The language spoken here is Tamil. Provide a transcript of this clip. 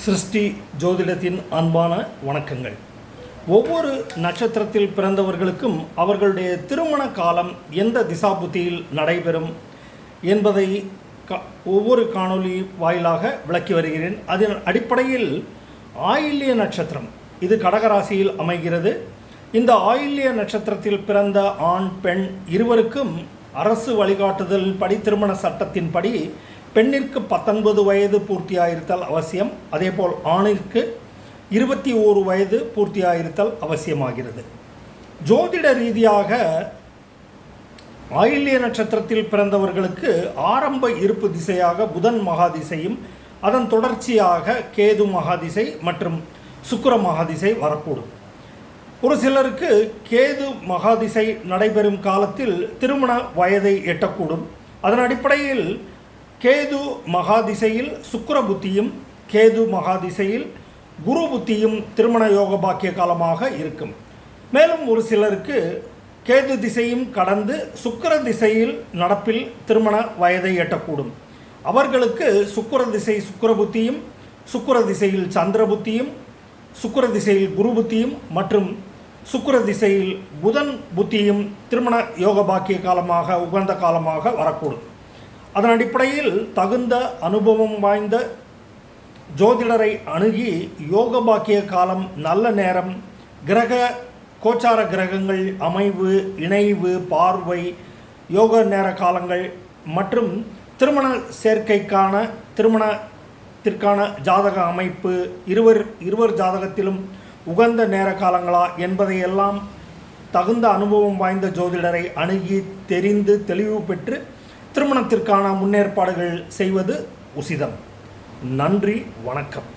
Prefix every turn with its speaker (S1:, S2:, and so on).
S1: சிருஷ்டி ஜோதிடத்தின் அன்பான வணக்கங்கள். ஒவ்வொரு நட்சத்திரத்தில் பிறந்தவர்களுக்கும் அவர்களுடைய திருமண காலம் எந்த திசாபுத்தியில் நடைபெறும் என்பதை கா- ஒவ்வொரு காணொளி வாயிலாக விளக்கி வருகிறேன். அதன் அடிப்படையில் ஆயில்ய நட்சத்திரம் இது கடகராசியில் அமைகிறது. இந்த ஆயில்ய நட்சத்திரத்தில் பிறந்த ஆண் பெண் இருவருக்கும் அரசு வழிகாட்டுதலின்படி திருமண சட்டத்தின்படி பெண்ணிற்கு பத்தொன்பது வயது பூர்த்தியாயிருத்தல் அவசியம். அதேபோல் ஆணிற்கு இருபத்தி ஓரு வயது பூர்த்தியாயிருத்தல் அவசியமாகிறது. ஜோதிட ரீதியாக ஆயில்ய நட்சத்திரத்தில் பிறந்தவர்களுக்கு ஆரம்ப இருப்பு திசையாக புதன் மகாதிசையும் அதன் தொடர்ச்சியாக கேது மகாதிசை மற்றும் சுக்கர மகாதிசை வரக்கூடும். ஒரு சிலருக்கு கேது மகாதிசை நடைபெறும் காலத்தில் திருமண வயதை எட்டக்கூடும். அதன் அடிப்படையில் கேது மகாதிசையில் சுக்கிர புத்தியும் கேது மகாதிசையில் குரு புத்தியும் திருமண யோக பாக்கிய காலமாக இருக்கும். மேலும் ஒரு சிலருக்கு கேது திசையும் கடந்து சுக்கிர திசையில் நடப்பில் திருமண வயதை எட்டக்கூடும். அவர்களுக்கு சுக்கிர திசை சுக்கர புத்தியும் சுக்கர திசையில் சந்திர புத்தியும் சுக்கர திசையில் குரு புத்தியும் மற்றும் சுக்கர திசையில் புதன் புத்தியும் திருமண யோக பாக்கிய காலமாக உகந்த காலமாக வரக்கூடும். அதன் அடிப்படையில் தகுந்த அனுபவம் வாய்ந்த ஜோதிடரை அணுகி யோக பாக்கிய காலம் நல்ல நேரம் கிரக கோச்சார கிரகங்கள் அமைவு இணைவு பார்வை யோக நேர காலங்கள் மற்றும் திருமண சேர்க்கைக்கான திருமணத்திற்கான ஜாதக அமைப்பு இருவர் இருவர் ஜாதகத்திலும் உகந்த நேர காலங்களா என்பதையெல்லாம் தகுந்த அனுபவம் வாய்ந்த ஜோதிடரை அணுகி தெரிந்து தெளிவு பெற்று திருமணத்திற்கான முன்னேற்பாடுகள் செய்வது உசிதம். நன்றி வணக்கம்.